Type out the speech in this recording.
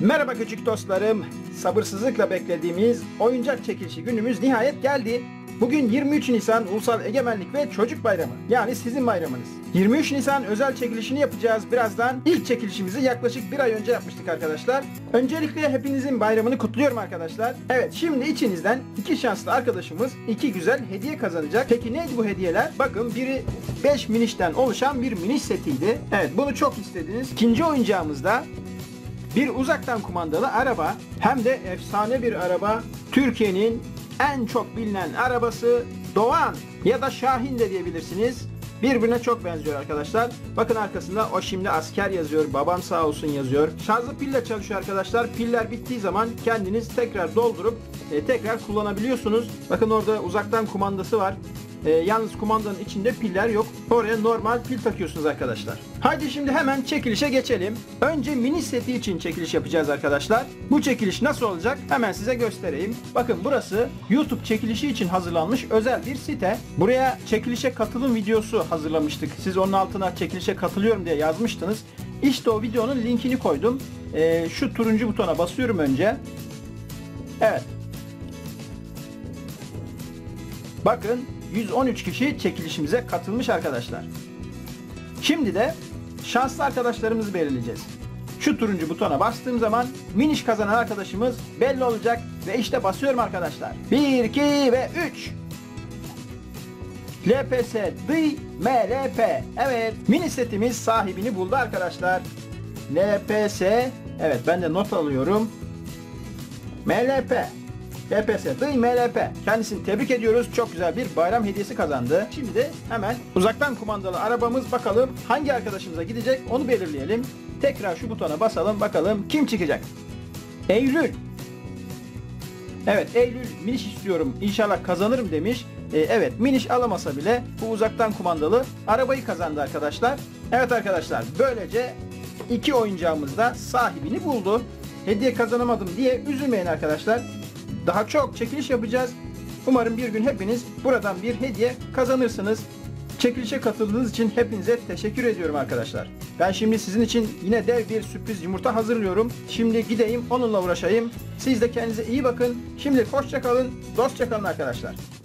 Merhaba küçük dostlarım. Sabırsızlıkla beklediğimiz oyuncak çekilişi günümüz nihayet geldi. Bugün 23 Nisan Ulusal Egemenlik ve Çocuk Bayramı. Yani sizin bayramınız. 23 Nisan özel çekilişini yapacağız birazdan. İlk çekilişimizi yaklaşık bir ay önce yapmıştık arkadaşlar. Öncelikle hepinizin bayramını kutluyorum arkadaşlar. Evet şimdi içinizden iki şanslı arkadaşımız iki güzel hediye kazanacak. Peki neydi bu hediyeler? Bakın biri 5 minişten oluşan bir miniş setiydi. Evet bunu çok istediniz. İkinci oyuncağımızda bir uzaktan kumandalı araba hem de efsane bir araba. Türkiye'nin en çok bilinen arabası Doğan ya da Şahin de diyebilirsiniz. Birbirine çok benziyor arkadaşlar. Bakın arkasında o şimdi asker yazıyor. Babam sağ olsun yazıyor. Şarjlı pille çalışıyor arkadaşlar. Piller bittiği zaman kendiniz tekrar doldurup e, tekrar kullanabiliyorsunuz. Bakın orada uzaktan kumandası var. E, yalnız kumandanın içinde piller yok. Oraya normal pil takıyorsunuz arkadaşlar. Haydi şimdi hemen çekilişe geçelim. Önce mini seti için çekiliş yapacağız arkadaşlar. Bu çekiliş nasıl olacak? Hemen size göstereyim. Bakın burası YouTube çekilişi için hazırlanmış özel bir site. Buraya çekilişe katılım videosu hazırlamıştık. Siz onun altına çekilişe katılıyorum diye yazmıştınız. İşte o videonun linkini koydum. E, şu turuncu butona basıyorum önce. Evet. Bakın 113 kişi çekilişimize katılmış arkadaşlar. Şimdi de şanslı arkadaşlarımızı belirleyeceğiz. Şu turuncu butona bastığım zaman miniş kazanan arkadaşımız belli olacak ve işte basıyorum arkadaşlar. 1, 2 ve 3. LPS Dı MLP. Evet mini setimiz sahibini buldu arkadaşlar. LPS evet ben de not alıyorum. MLP. LPS, Dıy MLP. Kendisini tebrik ediyoruz. Çok güzel bir bayram hediyesi kazandı. Şimdi de hemen uzaktan kumandalı arabamız bakalım hangi arkadaşımıza gidecek onu belirleyelim. Tekrar şu butona basalım bakalım kim çıkacak. Eylül. Evet Eylül miniş istiyorum inşallah kazanırım demiş. Ee, evet miniş alamasa bile bu uzaktan kumandalı arabayı kazandı arkadaşlar. Evet arkadaşlar böylece iki oyuncağımız da sahibini buldu. Hediye kazanamadım diye üzülmeyin arkadaşlar. Daha çok çekiliş yapacağız. Umarım bir gün hepiniz buradan bir hediye kazanırsınız. Çekilişe katıldığınız için hepinize teşekkür ediyorum arkadaşlar. Ben şimdi sizin için yine dev bir sürpriz yumurta hazırlıyorum. Şimdi gideyim onunla uğraşayım. Siz de kendinize iyi bakın. Şimdi hoşça kalın, dostça arkadaşlar.